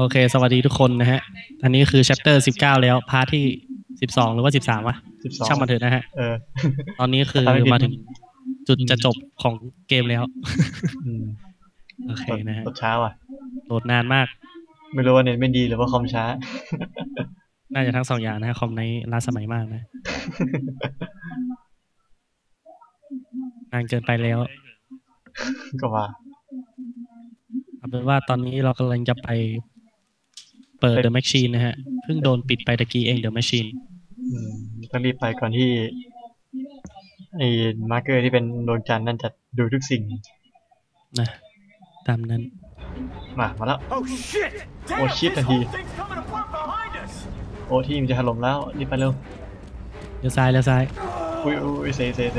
โอเค สวัสดีทุกคนนะฮะ อันนี้คือ chapter สิบเก้าแล้ว พาร์ทที่สิบสองหรือว่าสิบสามวะสิบสองช่างมันเถอะนะฮะ เออ ตอนนี้คือทำให้ผิด มาถึงจุดจะจบของเกมแล้ว อืมโอเคนะฮะกดช้าว่ะ โหลดนานมาก ไม่รู้ว่าเน็ตไม่ดีหรือว่าคอมช้า น่าจะทั้งสองอย่างนะฮะคอมในล้าสมัยมากนะ นานเกินไปแล้วก็ว่า เอาเป็นว่าตอนนี้เรากำลังจะไป เปิด The Machine นะฮะ เพิ่งโดนปิดไปตะกี้เอง The Machine อืมต้องรีบไปก่อนที่ไอ้มาร์เกอร์ที่เป็นดวงจันทร์นั่นจะดูทุกสิ่งนะตามนั้น มา มาแล้ว Oh shit! Damn, Oh, shit, this he- whole thing's coming apart behind us. โอ้ที่มันจะถล่มแล้ว รีบไปเร็วเลี้ยวซ้ายเลี้ยวซ้าย อุ้ยอุ้ยเซเซเซ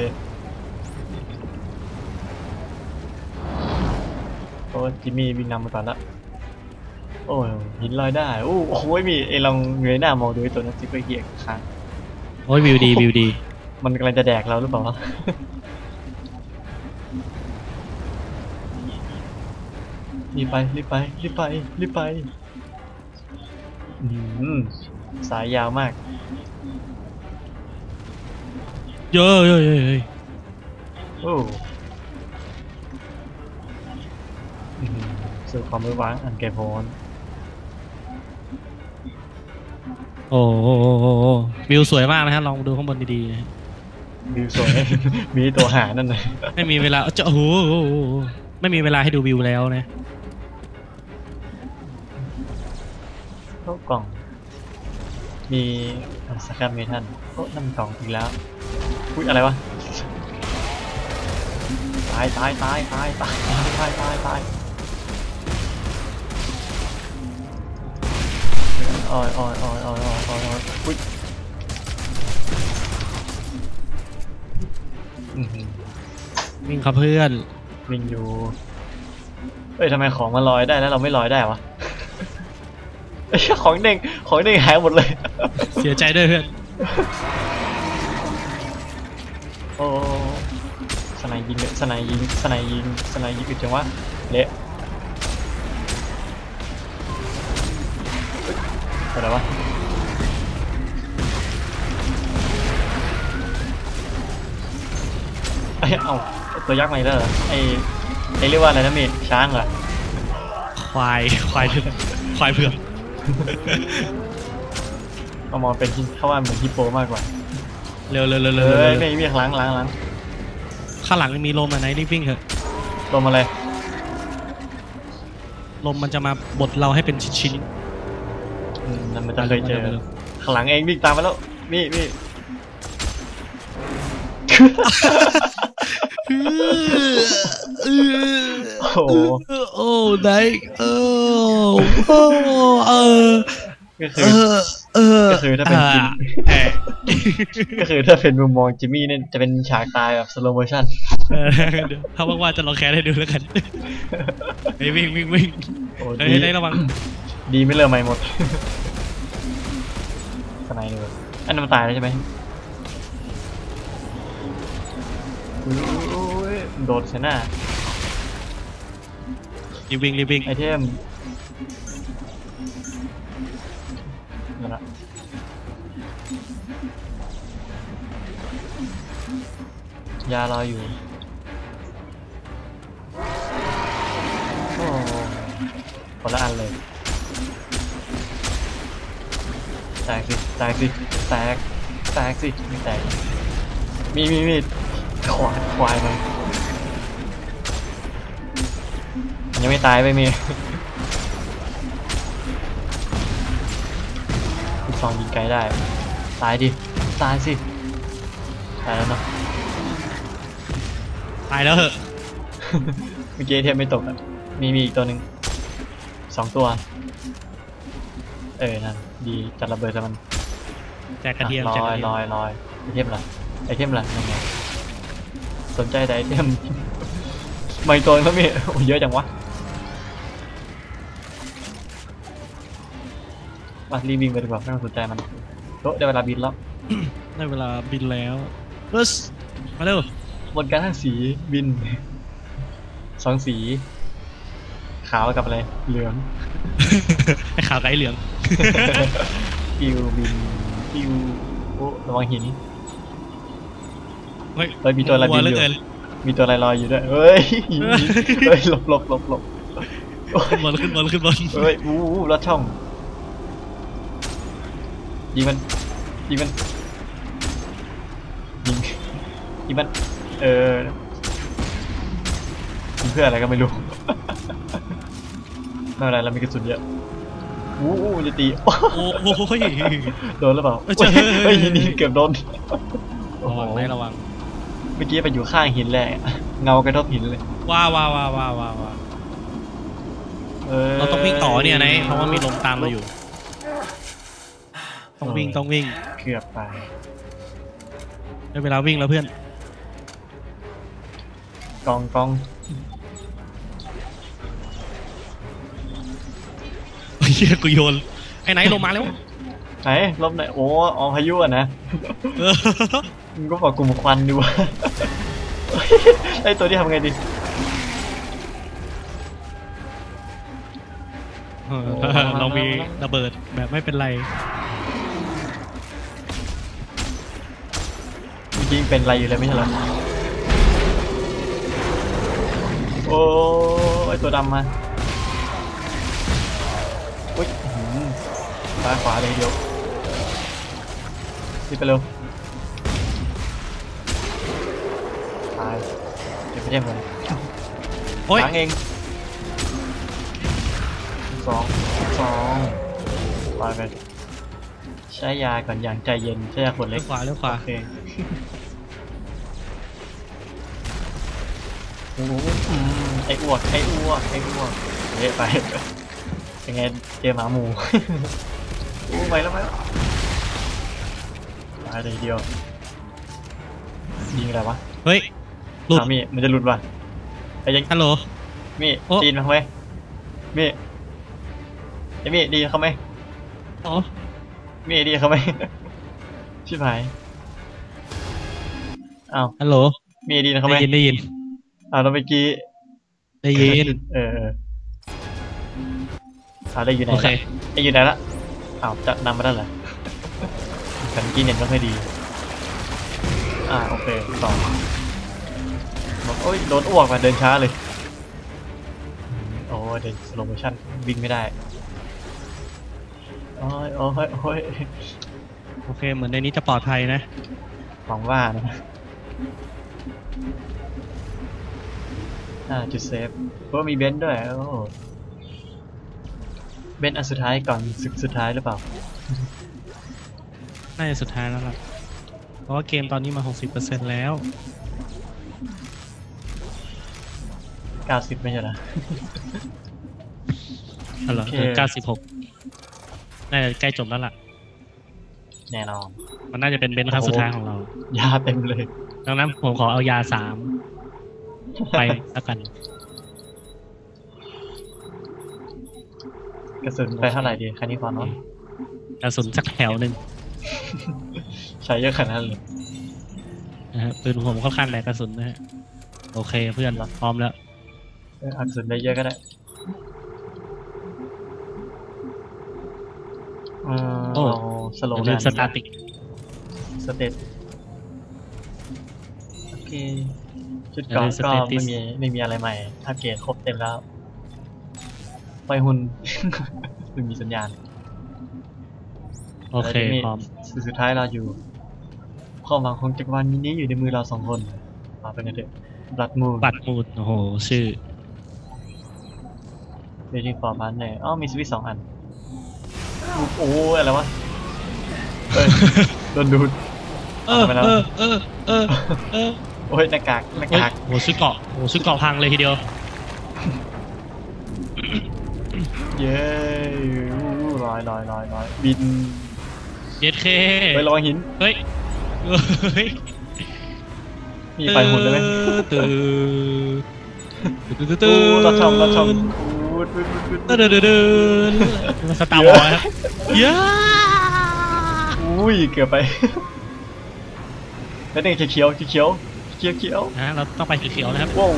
โอ้จิมมี่วิ่งนำมาก่อนละ โอ้ยหินลอยได้โอ้โหมีไอ้ลองเงยหน้ามองดูไอ้ตัวนั้นซิปเปอร์เฮียค้างโอ้ยวิวดีวิวดี มันกำลังจะแดกเราหรือเปล่าวะรีบไปรีบไปรีบไปรีบไปอืมสายยาวมาก เยอะเยอะเยอะเยอะโอ้อืมสู่ความไม่ว้างอันแกโพน โอ้โหวิวสวยมากนะฮะลองดูข้างบนดีๆนะฮะวิวสวยมีตัวหานั่นเลยไม่มีเวลาจะโอ้โหโอ้โหไม่มีเวลาให้ดูวิวแล้วนะเข้ากล่อง มีสครับเมทันโอ้นั่นมันกล่องอีกแล้วอุ้ยอะไรวะตายตายตายตายตายตายตายตาย โอ้ยโอ้ยโอ้ยโอ้ยโอ้ยโอ้ยอุ้ยวิ่งครับเพื่อน วิ่งอยู่ เอ้ยทำไมของมันลอยได้แล้วเราไม่ลอยได้วะไอ้ของเด้งของเด้งหายหมดเลย เสียใจด้วยเพื่อน โอ้สไนยิงเลยสไนยิงสไนยิงสไนยิงอึดจังวะเละ อะไรวะไอ้ยเอ้าตัวยักษ์มาอีกแล้วเหรอไอ้ไอ้เรียกว่าอะไรนะเมฆช้างเหรอควายควายเถื่อนควายเผือกเอามองเป็นฮิเขาว่าเหมือนฮิปโปมากกว่าเร็วเร็วเร็วเอเร็วเร็ยวไม่มีล้างล้างล้างข้างหลังมีลมอะไหนรีบวิ่งเถอะลงมาเลยลมมันจะมาบดเราให้เป็นชิ้นอืม นั่นมันๆจะเคยเจอร็วร็วข้างหลังเองวิ่งตามมาแล้ว นี่นี่โอ้โหโอ้ได้เออโอ้เออก็คืเอออเออก็คือถ้าเป็นอ่จิมเออก็คือถ้าเป็นมุมมองจิมมี่เนี่ยจะเป็นฉากตายแบบสโลโมชั่นเออเดี๋ยวถ้าว่างๆจะลองแคสให้ดูแล้วกันเฮ้ยวิ่งวิ่งวิ่งโอ้เฮ้ดียได้ระวัง ดีไม่เลิกไม่หมดสไนเลยอันนั้นมันตายแล้วใช่ไหมอุ๊ยอุ๊ยโดดใส่หน้ารีบวิ่งรีบวิ่งไอเทมนั่นละยารออยู่โอ้คนละอันเลย แตกสิแตกสิแตกแตกสิไม่แตกมีมีมีควายควายมันมันยังไม่ตายไปมีลูกซองยิงไกลได้ ตายดิ ตายสิ ตายแล้วเนาะตายแล้วเหอะเมื่อกี้เทียบไม่ตกอะ มีมีอีกตัวหนึ่งสองตัว เออนั่น ดีจัดระเบิดใส่มันแจกกระเทียมอะแจกลกอระยเทียลมอยลอยไอเทมล่ะไอเทมล่ะยังไงสนใจแต่ไอเทม ไม่ตัวเขามีโอ้เยอะจังวะมารีบวิ่งไปดีกว่าไม่ต้องสนใจมันโต๊ะได้เวลาบินแล้วได้เวลาบินแล้วเอสมาเร็วบนการทั้งสีบินสองสี ขาวกับอะไรเหลือง ไอขาวกับไอ้เหลือง ปิวบินปิวโอ้ระวังหินเฮ้ยเฮ้ยมีตัวอะไรกลับินเหลืออยู่เกินมีตัวอะไรลอยอยู่ด้วยเฮ้ยหินหินเฮ้ยหลบหลบหลบหลบโอ้ยขึ้นบนขึ้นบนขึ้นบนเฮ้ยวู้วู้รถช่องยิงมันยิงมันยิงยิงมันเออยิงเพื่ออะไรก็ไม่รู้ไม่เป็นไรเรามีกระสุนเยอะ วู้วู้จะตีโอ้ยโดนหรือเปล่าเออเจอเฮ้ยหินหินเกือบโดนโอ้โหไม่ระวัง เมื่อกี้ไปอยู่ข้างหินแหละเงากระทบหินเลย ว้าวว้าวว้าวว้าวว้าวว้าวเออเราต้องวิ่งต่อเนี่ยนะเพราะว่ามีลมตามเราอยู่ ต้องวิ่งต้องวิ่ง เกือบไปได้เวลาวิ่งแล้วเพื่อนกองกอง เฮียกูโยนไอ้ไหนลงมาแล้วไหนลบไหนโอ้ออพายุอะนะเออมึงก็บอกกลุ่มควันดูว่าไอตัวที่ทำไงดีเออเรามีระเบิดแบบไม่เป็นไรจริงๆเป็นอะไรอยู่เลยไม่ใช่เหรอโอ้ไอตัวดำมา ซ้ายขวาเลยเดียวรีบไปเร็วตายเดี๋ยวไปเรียกมันโอ้ยล้างเองสองสองไปไปใช้ยาก่อนอย่างใจเย็นใช้ยาขวดเลี้เล็ยกวขวาเลี้ยวขวาโอเคโอ้โหอืมไอ้อ้วกไอ้อ้วกไอ้อ้วกเละไปยังไงเจอหมาหมู โอ้ไปแล้วไปแล้วตายเลยเดียวยิงอะไรวะเฮ้ย หลุด อ้าวมีมันจะหลุดว่ะไอ้ยังฮัลโหล มีโอ้ดีนมาไหมมีไอ้มีดีเขาไหมอ๋อมีดีเขาไหม ชิบหายอ้าวฮัลโหล มีดีนะเขาไหมได้ยินได้ยิน อ้าวแล้วเมื่อกี้ได้ยิน เออเอออ้าวได้อยู่ไหนโอเค ละไอ้อยู่ไหนละ อ้าวจะนำมาได้เหรอกันเมื่อกี้เน็ตไม่ค่อยดี อ่าโอเคต่อบอกโอ้ยโดนอ้วกมาเดินช้าเลยอืมโอ้ยเดินสโลโมชั่นวิ่งไม่ได้โอ้ยโอ้ยโอ้ยโอเค เหมือนในนี้จะปลอดภัยนะหวังว่านะอ่าจุดเซฟเพราะว่ามีเบนซ์ด้วยโอ้ เบนซ์อันสุดท้ายก่อนศึกสุดท้ายหรือเปล่า น่าจะสุดท้ายแล้วล่ะ เพราะว่าเกมตอนนี้มา 60%แล้ว 90 ไม่ใช่เหรอฮัลโหลโอเค เก้าสิบหกน่าจะใกล้จบแล้วล่ะ แน่นอน มันน่าจะเป็นเบนซ์ครั้งสุดท้ายของเรา ยาเต็มเลย ดังนั้นผมขอเอายาสาม ไปแล้วกัน กระสุนไปเท่าไหร่ดีคันนี้พอเนาะกระสุนสักแถวหนึ่งใช้เยอะขนาดนั้นเลยนะฮะปืนผมค่อนข้างแรงกระสุนนะฮะโอเคเพื่อนพร้อมแล้วเออเอากระสุนได้เยอะก็ได้อืมโอ้เอาสโลอย่าว์ลืมกันสตาร์ติกสเตตโอเคชุดเก่อนก็ไม่มีไม่มีอะไรใหม่อัปเกรดครบเต็มแล้ว ไปหุ่นไม่มีสัญญาณโอเคแล้วทีนี้พร้อมสุดสุดท้ายเราอยู่ความหวังของจักรวาลนี้อยู่ในมือเราสองคนมาเป็นกันเถอะบลัดมูนบัตรมูดโอ้โห ชื่อเวทีฟอร์มันเนี่ยอ๋อมีสวิตช์สองอัน โอ้ยอะไรวะเอ้ยโดนดูดเออไปแล้วเออเออเออเออโอ้ยหน้ากากหน้าเฮ้ยกากโหชุดเกาะโหชุดเกาะพังเลยทีเดียว เย้อู้ลอยลอยลอยลอยบินเย็ดเคไปลอยหิน เฮ้ย เฮ้ย มีไปหุ่นได้ไหมตื่นตื่นตื่นตู้ตื่นรัดช่องรัดช่องวูดวูดวูดวูดตื่นตื่นตื่นตื่นสตาร์วอร์ครับเย้อุ้ย เกือบไปแล้วเนี่ยเขียวเขียวเขียวเขียวเขียวนะเราต้องไปเขียวๆนะครับว้าว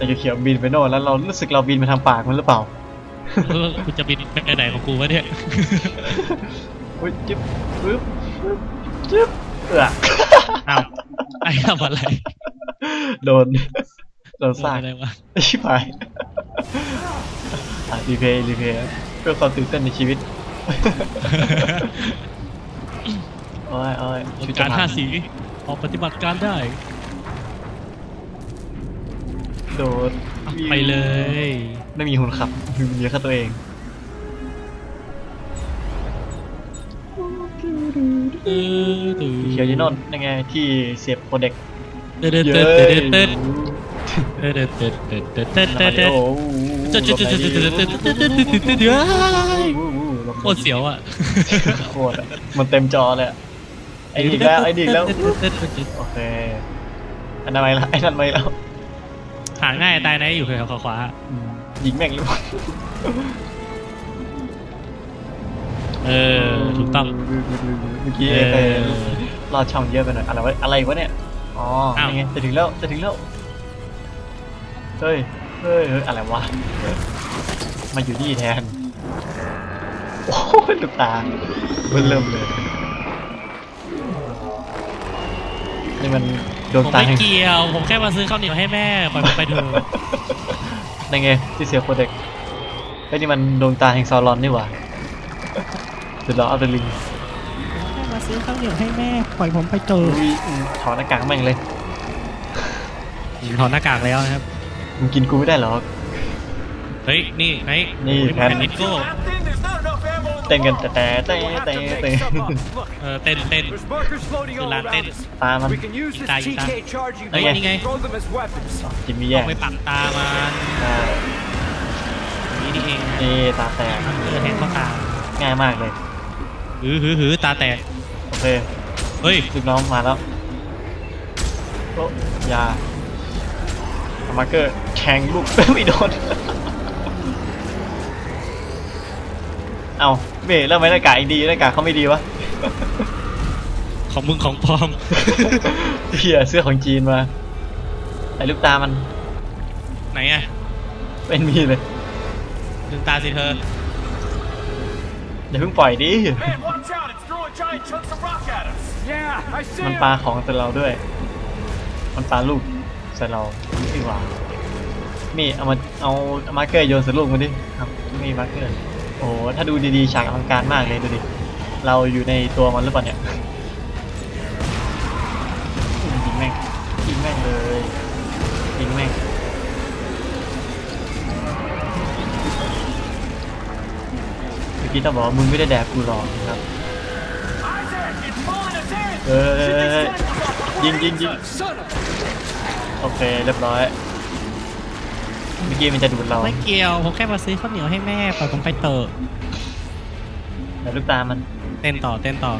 เกือบอืมแต่เขียวๆบินไปโน่นแล้วเรารู้สึกเราบินไปทางปากมันหรือเปล่าเออกูจะบินไปไหนของกูวะเนี่ย อุ้ยจิ๊บปึ๊บปึ๊บจิ๊บเอืออ้าวไอ้ทำอะไรโดนโดนโดนสร้างอะไรวะชิบหายอะรีเพย์รีเพย์เพื่อความตื่นเต้นในชีวิตโอ้ยโอ้ยชีวิตการจะห้าพังสีออกปฏิบัติการได้ โดนไปเลย ไม่มีหุ่นขับมีแค่ตัวเองเออตื่นเขียวยีนนท์ยังไงที่เสียบโปรเด็กเต้นเต้นเย้เต้นเต้นเต้นเต้นเต้นเต้นเต้นเต้นเต้นเต้นเต้นโอ้โหเต้นเต้นเต้นเต้นเต้นเต้นเต้นเต้นเต้นเต้นเต้นเต้นเต้นโคตรเสียวอะโคตรอะมันเต็มจอเลยอะไอ้ดีกแล้วไอ้ดีกแล้วโอเคอันนั้นไม่ละไอ้นั่นไม่แล้ว หาง่ายตายไหนอยู่แถวขวาอืมยิงแม่งหรือเปล่าเออถูกต้องเมื่อกี้เอไปอรอดช่องเยอะไปหน่อยอะไรวะอะไรวะเนี่ยอ๋ออ้าวนี่ไงจะถึงแล้วจะถึงแล้วเฮ้ยเฮ้ยเฮ้ยอะไรวะมาอยู่นี่แทนโอ้ยลูกตาเบิ่มเริ่มเลยนี่มัน ดวงผมตาไม่แห่งเกี่ยว ผมแค่มาซื้อข้าวเหนียวให้แม่ปล่อยผมไปเถอะนั่นไงที่เสียโปรเด็กไอ้ยนี่มันดวงตาแห่งซาวรอนนี่หว่าสุดหล่ออัลเดลิงแค่มาซื้อข้าวเหนียวให้แม่ปล่อยผมไปเถอะอุ้ยถอดหน้ากากแม่งเลย ผมถอดหน้ากากแล้วนะครับ มึงกินกูไม่ได้หรอก เฮ้ย นี่ไอ้นี่แพนนิโก้ เต้นกัน world. แต่แต่แต่ We'll have แต่ to แต่ make some up. Look, เออเต้นเต้น there's markers floating all Lan around tên. us. ตา มัน We can use this Tay, tay. TK charging Đây point này. and throw them as weapons. จิมมี่ต้แย่องไปปักตามันอ่าอย่างนี่นี่เองนะนี่ตาแตกเออแทงเข้าตาง่ายมากเลยหือหือหือตาแตกโอเคเฮ้ยลูกน้องมาแล้วโอ้ยาเอามาร์เกอร์แทงลูกไม่โดนเอา เบรแล้วทำไมหน้ากากอีกดีหน้ากากเขาไม่ดีวะของมึงของปลอมเฮียเสื้อของจีนมาไอ้ลูกตามันไหนอะเป็นมีเลยดึงตาสิเธออย่าเพิ่งปล่อยดิ Man, watch out! It's throwing giant chunks of rock at us. Yeah, I see มัน him. ปลาของใส่เราด้วย มันปลาลูกใส่เราดีกว่ามีเอามาเอาเอามาร์เกอร์โยนใส่ลูกมาดิครับมีมาร์เกอร์ โอ้โหถ้าดูดีๆฉากอลังการมากเลยดูดิ เราอยู่ในตัวมันหรือเปล่าเนี่ยยิงแม่งยิงแม่งเลยยิงแม่งเมื่อกี้ต้องบอกว่ามึงไม่ได้แดกกูหรอกครับเออยิงยิงยิงโอเคเรียบร้อย เมื่อกี้มันจะดูดเราไม่เกี่ยวผมแค่มาซื้อข้าวเหนียวให้แม่ปล่อยผมไปเถอะแต่ลูกตามันเต้นต่อเต้นต่อ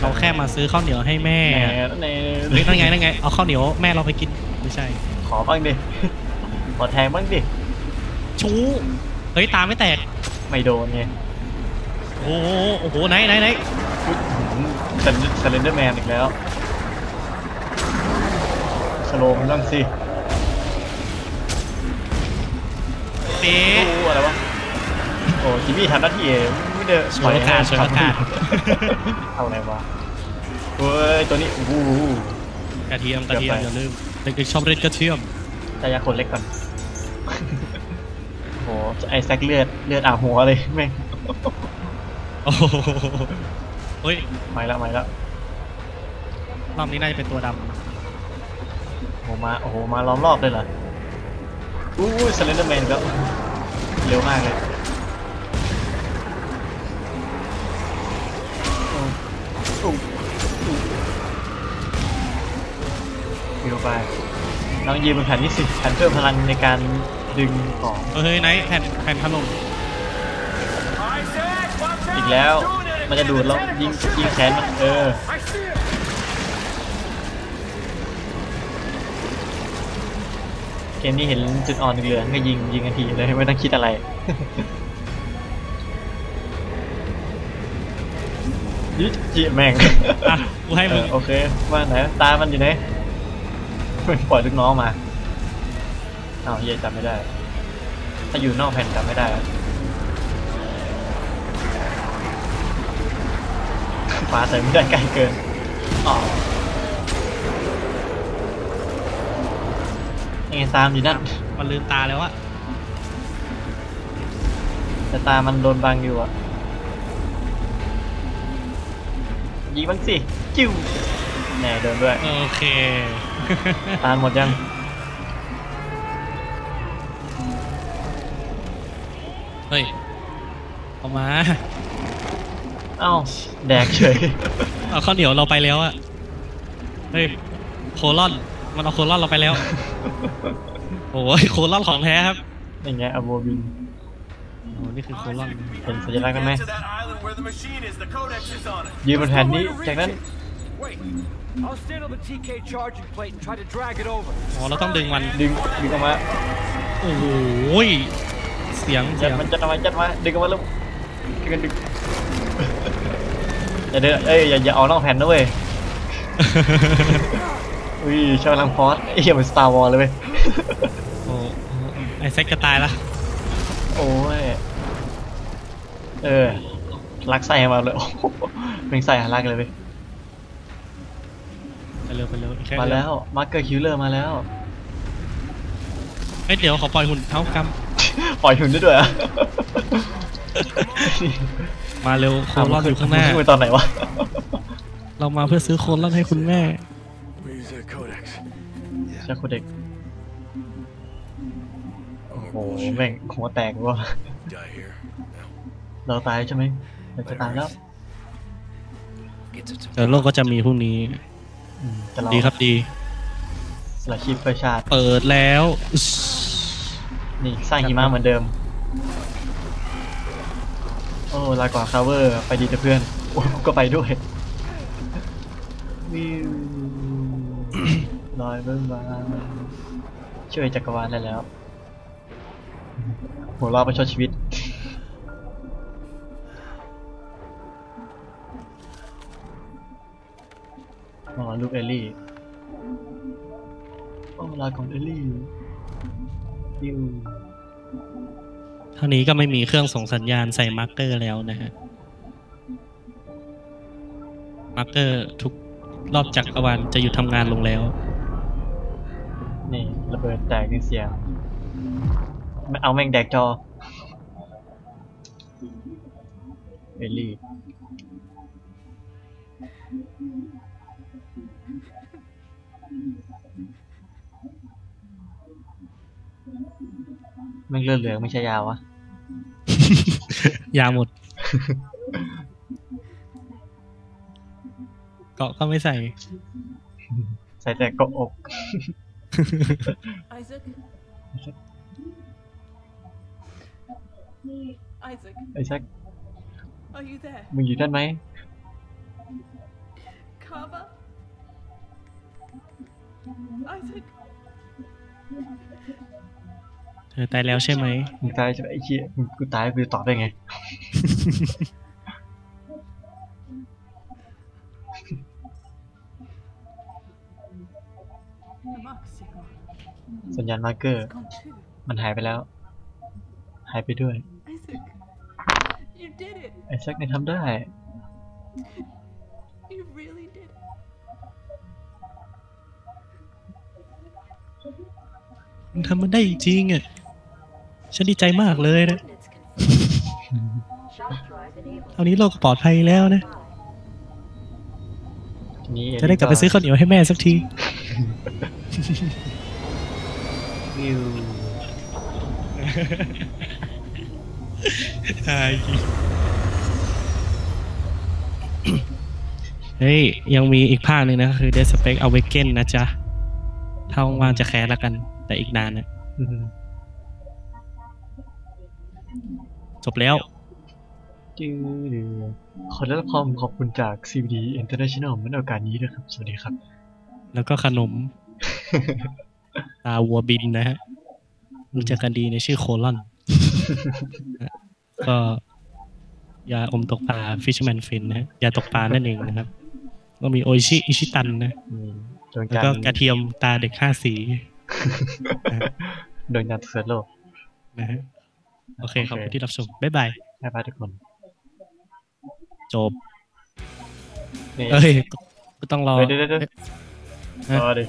เราแค่มาซื้อข้าวเหนียวให้แม่แหมในเฮ้ยนั่นไงนั่นไงเอาข้าวเหนียวแม่เราไปกินไม่ใช่ ขอบ้างดิขอแทงบ้างดิชูเฮ้ยตาไม่แตกไม่โดนไงโอ้โหโอ้โหไหนไหนไหนสเลนเดอร์แมนอีกแล้วสโลมันบ้างสิ เป๊ะโอ้อะไรวะโอ้จิมมี่ทำหน้าที่เองไม่เดินฉวยโอกาสฉวยโอกาสเอาอะไรวะเฮ้ยตัวนี้โอ้โหกระเทียมกระเทียมเดี๋ยวไปอย่าลืมเด็กๆชอบเล่นกระเทียมตายาคนเล็กก่อนโอ้โหไอแซกเลือดเลือดอาบหัวเลยแม่งโอ้โหเฮ้ยไม่ละไม่ละรอบนี้น่าจะเป็นตัวดโอ้โหมาโอ้โหมาล้อมรอบเลยเหรอ อู้สเลนเดอร์แมนก็เร็วมากเลยอู้อู้อู้เร็วไปน้องยืนบนแผ่นนี้สิแผ่นเพิ่มพลังในการดึงของเฮ้ยไหนแผ่นแผ่นถล่มอีกแล้วมันจะดูดแล้วยิงยิงแขนมันเออ เกมนี้เห็นจุดอ่อนเหลืองก็ยิงยิงกันทีเลยไม่ต้องคิดอะไร ยิจิแม่งอะกูให้เอมึงอโอเคว่าไหนตามันอยู่ไหนไม่ปล่อยลูกน้องมาอ้าวเหี้ยจำไม่ได้ ถ้าอยู่นอกแผ่นกลับไม่ได้อะฟ้าใส่ไม่ได้ใกล้เกินอ๋อ ยังไงตามอยู่นั่นมันลืมตาแล้วอะแต่ตามันโดนบังอยู่อะยิงมันสิจิ้วแหน่โดนด้วย โอเค ตานหมดยัง เฮ้ยเอามา เอ้า แดกเฉย เอาข้าวเหนียวเราไปแล้วอะเฮ้ย โคลอน มันเอาโคลอนเราไปแล้ว โอ้ยโคลอนของแท้ครับอย่างเงี้ยอโบบินโอ้นี่คือโคลอนเห็นสัญลักษณ์กันไหม Get to that island where the machine is. The codex is on it. ยืนบนแผ่นนี้จากนั้น Wait, I'll stand on the TK charging plate and try to drag it over. อ๋อเราต้องดึงมันดึงดึงออกมาโอ้โหยเสียงยัเสีดยงมันจัดออกมาจัดมาดึงออกมาแล้วดึงกันดึงอย่าเดินเอ้ยอย่าอย่าเอานอกแผ่นนะเว้ย อุ้ยชาวลังฟอสไอ้เหี้ยเหมือนสตาร์วอลเลยเว้ยโอ้ไอแซกจะตายละโอ้ยเออลักไส้มาเลยโอ้โหเป็นไส้หาลักเลยเว้ยไปเร็วไปเร็วอีกค่มาแล้วมาร์เกอร์คิลเลอร์มาแล้วเฮ้ยเดี๋ยวขอปล่อยหุ่นเท้ากปล่อยหุ่นได้ด้วยเหรอะำมาเร็วโคลอนอยู่ข้างหน้ามึงไปตอนไหนวะ เรามาเพื่อซื้อโคลอนให้คุณแม่ Where's that codex? ชาโคเด็ก Oh, โอ้โห bullshit. แม่งหัวแตกว่ะ Die here. No. เราตายใช่ไหมเราจะตายแล้ว Get to เดี๋ยวโลกก็จะมีพรุ่งนี้อืมแต่เราดีครับดีสละชีพเพื่อชาติ เปิดแล้วอึ๊สนี่สร้างหิมะเหมือนเดิม โอ้ลาก่อนคาเวอร์ ไปดีแต่เพื่อนโอ้กูก็ไปด้วยวิว ลอยเบิ้งบาช่วยจักรวาลได้แล้ว หัวเราะประชดชีวิต อ๋อลูกเอลลี่โอ้ลาของเอลลี่วิวเท่านี้ก็ไม่มีเครื่องส่งสัญญาณใส่มาร์กเกอร์แล้วนะฮะ มาร์กเกอร์ทุกรอบจักรวาลจะหยุดทำงานลงแล้ว นี่ระเบิดแตกนี่เสียงไม่เอาแม่งแดกจอเอลลี่แม่งเลือดเหลืองไม่ใช่ยาวะ ยาหมด เกาะก็ไม่ใส่ ใส่แต่เกาะอก Isaac? Isaac, ไอ้แซค are you there? มึงอยู่ด้านไหม Kava? Isaac? เธอตายแล้วใช่ไห สัญญาณมาร์เกอร์ Gone too. มันหายไปแล้ว หายไปด้วย Isaac, you did it. ไอ้แซคเนี่ยทำได้ You really did it. มันทำมันได้จริงๆอะ ฉันดีใจมากเลยนะ เท่านี้โลกปลอดภัยแล้วนะทีนี้จะได้กลับไปซื้อข้าวเหนียวให้แม่สักที วิวเฮ้ย ยังมีอีกภาคหนึ่งนะ คือ Dead Space Awaken นะจ๊ะ ถ้าว่างๆจะแคสละกัน แต่อีกนานนะอืมจบแล้วจื้อขอได้รับความขอบคุณจาก CVD International ในโอกาสนี้ด้วยครับ สวัสดีครับ แล้วก็ขนม ตาวัวบินนะฮะรู้จักกันดีในชื่อโคลอน ก็ยาอมตกปลา Fishman Fin นะฮะยาตกปลานั่นเองนะครับ ก็มีโออิชิอิชิตันนะอืมดวงแล้วจันก็ทร์กระเทียมตาเด็กห้าสีดวงจันทร์เสือโลกนะฮะโอเคขอบคุณที่รับชม บ๊ายบายให้พาทุกคน จบนี่เอ้ยก็ต้องรอเดี๋ยวเดี๋ยวเดี๋ยวฮะรอดิ